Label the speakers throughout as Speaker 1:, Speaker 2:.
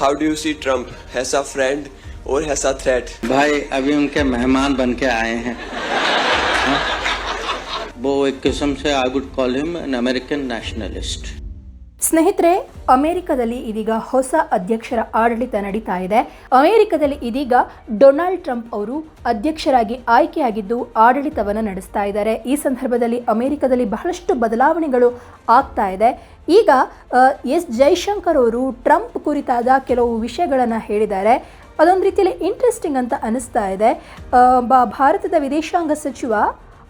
Speaker 1: How do you see Trump as a friend और as a threat
Speaker 2: भाई, अभी उनके मेहमान बन के आए हैं। हाँ? वो एक किस्म से I would call him an American nationalist
Speaker 3: ಸ್ನೇಹಿತರೆ, ಅಮೆರಿಕದಲ್ಲಿ ಇದೀಗ ಹೊಸ ಅಧ್ಯಕ್ಷರ ಆಡಳಿತ ನಡೀತಾ ಇದೆ. ಅಮೆರಿಕದಲ್ಲಿ ಇದೀಗ ಡೊನಾಲ್ಡ್ ಟ್ರಂಪ್ ಅವರು ಅಧ್ಯಕ್ಷರಾಗಿ ಆಯ್ಕೆಯಾಗಿದ್ದು ಆಡಳಿತವನ್ನು ನಡೆಸ್ತಾ ಇದ್ದಾರೆ. ಈ ಸಂದರ್ಭದಲ್ಲಿ ಅಮೆರಿಕದಲ್ಲಿ ಬಹಳಷ್ಟು ಬದಲಾವಣೆಗಳು ಆಗ್ತಾ ಇದೆ. ಈಗ ಎಸ್. ಜೈಶಂಕರ್ ಅವರು ಟ್ರಂಪ್ ಕುರಿತಾದ ಕೆಲವು ವಿಷಯಗಳನ್ನು ಹೇಳಿದ್ದಾರೆ. ಅದೊಂದು ರೀತಿಯಲ್ಲಿ ಇಂಟ್ರೆಸ್ಟಿಂಗ್ ಅಂತ ಅನಿಸ್ತಾ ಇದೆ. ಭಾರತದ ವಿದೇಶಾಂಗ ಸಚಿವ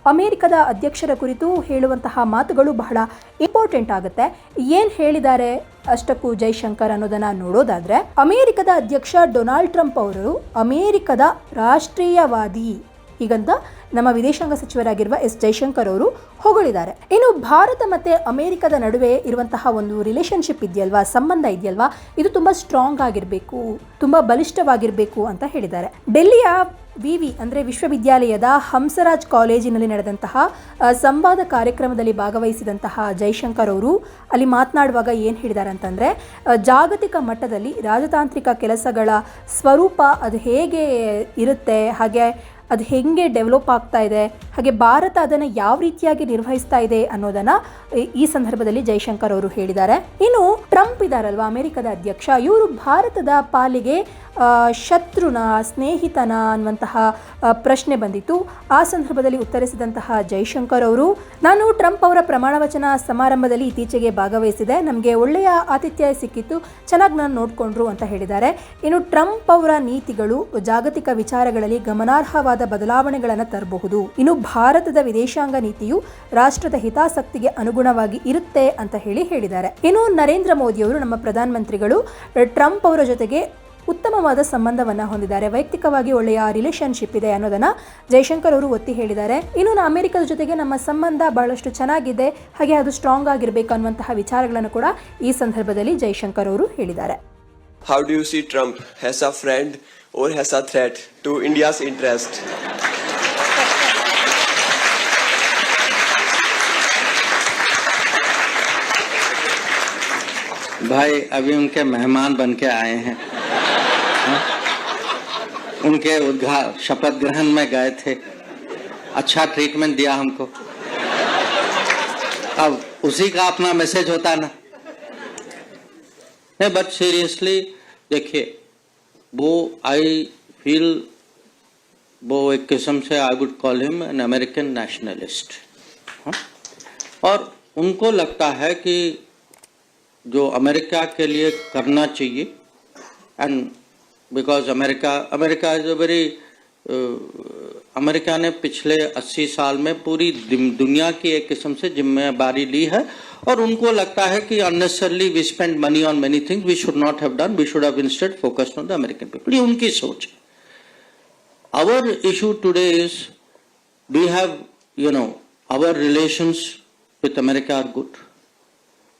Speaker 3: ಅಮೆರಿಕದ ಅಧ್ಯಕ್ಷರ ಕುರಿತು ಹೇಳುವಂತಹ ಮಾತುಗಳು ಬಹಳ ಇಂಪಾರ್ಟೆಂಟ್ ಆಗುತ್ತೆ. ಏನು ಹೇಳಿದ್ದಾರೆ ಅಷ್ಟಕ್ಕೂ ಜೈಶಂಕರ್ ಅನ್ನೋದನ್ನ ನೋಡೋದಾದ್ರೆ, ಅಮೆರಿಕದ ಅಧ್ಯಕ್ಷ ಡೊನಾಲ್ಡ್ ಟ್ರಂಪ್ ಅವರು ಅಮೆರಿಕದ ರಾಷ್ಟ್ರೀಯವಾದಿ ಈಗಂತ ನಮ್ಮ ವಿದೇಶಾಂಗ ಸಚಿವರಾಗಿರುವ ಎಸ್ ಜೈಶಂಕರ್ ಅವರು ಹೊಗಳಿದ್ದಾರೆ. ಇನ್ನು ಭಾರತ ಮತ್ತೆ ಅಮೆರಿಕದ ನಡುವೆ ಇರುವಂತಹ ಒಂದು ರಿಲೇಶನ್ಶಿಪ್ ಇದೆಯಲ್ವಾ, ಸಂಬಂಧ ಇದೆಯಲ್ವಾ, ಇದು ತುಂಬಾ ಸ್ಟ್ರಾಂಗ್ ಆಗಿರಬೇಕು, ತುಂಬಾ ಬಲಿಷ್ಠವಾಗಿರಬೇಕು ಅಂತ ಹೇಳಿದ್ದಾರೆ. ಡೆಲ್ಲಿಯ ವಿವಿ ಅಂದರೆ ವಿಶ್ವವಿದ್ಯಾಲಯದ ಹಂಸರಾಜ್ ಕಾಲೇಜಿನಲ್ಲಿ ನಡೆದಂತಹ ಸಂವಾದ ಕಾರ್ಯಕ್ರಮದಲ್ಲಿ ಭಾಗವಹಿಸಿದಂತಹ ಜೈಶಂಕರ್ ಅವರು ಅಲ್ಲಿ ಮಾತನಾಡುವಾಗ ಏನು ಹೇಳಿದ್ದಾರೆ ಅಂತಂದರೆ ಜಾಗತಿಕ ಮಟ್ಟದಲ್ಲಿ ರಾಜತಾಂತ್ರಿಕ ಕೆಲಸಗಳ ಸ್ವರೂಪ ಅದು ಹೇಗೆ ಇರುತ್ತೆ, ಹಾಗೆ ಅದು ಹೇಗೆ ಡೆವಲಪ್ ಆಗ್ತಾ ಇದೆ, ಹಾಗೆ ಭಾರತ ಅದನ್ನು ಯಾವ ರೀತಿಯಾಗಿ ನಿರ್ವಹಿಸ್ತಾ ಇದೆ ಅನ್ನೋದನ್ನು ಈ- ಸಂದರ್ಭದಲ್ಲಿ ಜೈಶಂಕರ್ ಅವರು ಹೇಳಿದ್ದಾರೆ. ಇನ್ನು ಟ್ರಂಪ್ ಇದಾರಲ್ವ, ಅಮೆರಿಕದ ಅಧ್ಯಕ್ಷ, ಇವರು ಭಾರತದ ಪಾಲಿಗೆ ಶತ್ರುನ, ಸ್ನೇಹಿತನ ಅನ್ನುವಂತಹ ಪ್ರಶ್ನೆ ಬಂದಿತ್ತು. ಆ ಸಂದರ್ಭದಲ್ಲಿ ಉತ್ತರಿಸಿದಂತಹ ಜೈಶಂಕರ್ ಅವರು, ನಾನು ಟ್ರಂಪ್ ಅವರ ಪ್ರಮಾಣ ವಚನ ಸಮಾರಂಭದಲ್ಲಿ ಇತ್ತೀಚೆಗೆ ಭಾಗವಹಿಸಿದೆ. ನಮಗೆ ಒಳ್ಳೆಯ ಆತಿಥ್ಯ ಸಿಕ್ಕಿತ್ತು. ಚೆನ್ನಾಗಿ ನಾನು ನೋಡಿಕೊಂಡ್ರು ಅಂತ ಹೇಳಿದ್ದಾರೆ. ಇನ್ನು ಟ್ರಂಪ್ ಅವರ ನೀತಿಗಳು, ಜಾಗತಿಕ ವಿಚಾರಗಳಲ್ಲಿ ಗಮನಾರ್ಹವಾದ ಬದಲಾವಣೆಗಳನ್ನು ತರಬಹುದು. ಇನ್ನು ಭಾರತದ ವಿದೇಶಾಂಗ ನೀತಿಯು ರಾಷ್ಟ್ರದ ಹಿತಾಸಕ್ತಿಗೆ ಅನುಗುಣವಾಗಿ ಇರುತ್ತೆ ಅಂತ ಹೇಳಿ ಹೇಳಿದ್ದಾರೆ. ಇನ್ನು ನರೇಂದ್ರ ಮೋದಿಯವರು ನಮ್ಮ ಪ್ರಧಾನಮಂತ್ರಿಗಳು, ಟ್ರಂಪ್ ಅವರ ಜೊತೆಗೆ ಉತ್ತಮವಾದ ಸಂಬಂಧವನ್ನ ಹೊಂದಿದ್ದಾರೆ ವೈಯಕ್ತಿಕವಾಗಿ ಒಳ್ಳೆಯ ರಿಲೇಶನ್ಶಿಪ್ ಇದೆ ಅನ್ನೋದನ್ನ ಜೈಶಂಕರ್ ಅವರು ಒತ್ತಿ ಹೇಳಿದ್ದಾರೆ ಇನ್ನು ನ- ಅಮೆರಿಕದ ಜೊತೆಗೆ ನಮ್ಮ ಸಂಬಂಧ ಬಹಳಷ್ಟು ಚೆನ್ನಾಗಿದೆ ಹಾಗೆ ಅದು ಸ್ಟ್ರಾಂಗ್ ಆಗಿರಬೇಕು ಅನ್ನುವಂತಹ ವಿಚಾರಗಳನ್ನು ಕೂಡ ಈ ಸಂದರ್ಭದಲ್ಲಿ ಜೈಶಂಕರ್ ಅವರು ಹೇಳಿದ್ದಾರೆ
Speaker 1: How do you see Trump? As a friend or as a threat to India's interest?
Speaker 2: भाई अभी उनके मेहमान बन के आए हैं हाँ? उनके उद्घा, शपथ ग्रहण में गए थे। अच्छा ट्रीटमेंट दिया हमको। अब उसी का अपना मैसेज होता ना। नहीं बट सीरियसली देखिए, वो आई फील वो एक किस्म से I would call him an American nationalist और उनको लगता है कि जो अमेरिका के लिए करना चाहिए and because America America is a very America ने पिछले 80 साल में पूरी दुनिया की एक किस्म से ज़िम्मेदारी ली है और उनको लगता है कि unnecessarily we spend money on many things we should not have done we should have instead focused on the American people ये उनकी सोच है। Our issue today is we have, you know, our relations with america are good.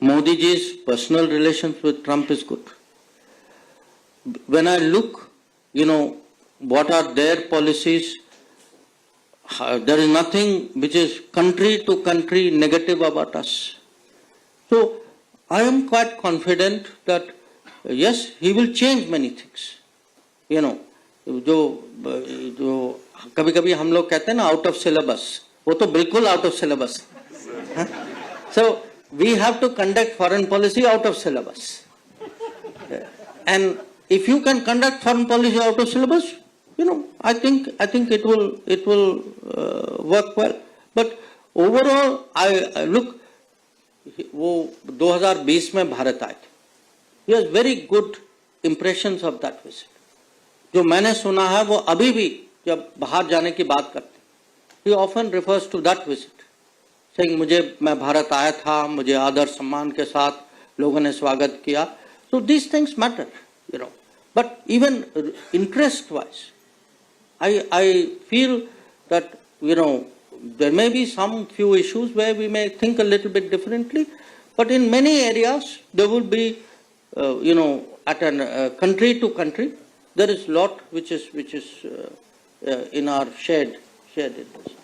Speaker 2: Modi ji's personal relations with trump is good. when i look you know what are their policies uh, there is nothing which is country to country negative about us so i am quite confident that uh, yes he will change many things you know जो जो कभी कभी हम लोग कहते हैं ना out of syllabus वो तो बिल्कुल out of syllabus so we have to conduct foreign policy out of syllabus and if you can conduct foreign policy out of syllabus you know i think i think it will it will uh, work well but overall i, I look वो 2020 में भारत आए थे has very good impressions of that visit जो मैंने सुना है वो अभी भी जब बाहर जाने की बात करते ही often refers to that visit saying मुझे मैं भारत आया था मुझे आदर सम्मान के साथ लोगों ने स्वागत किया so these things matter you know. But even interest wise i i feel that you know there may be some few issues where we may think a little bit differently but in many areas there will be uh, you know at a uh, country to country there is lot which is which is uh, uh, in our shared shared interest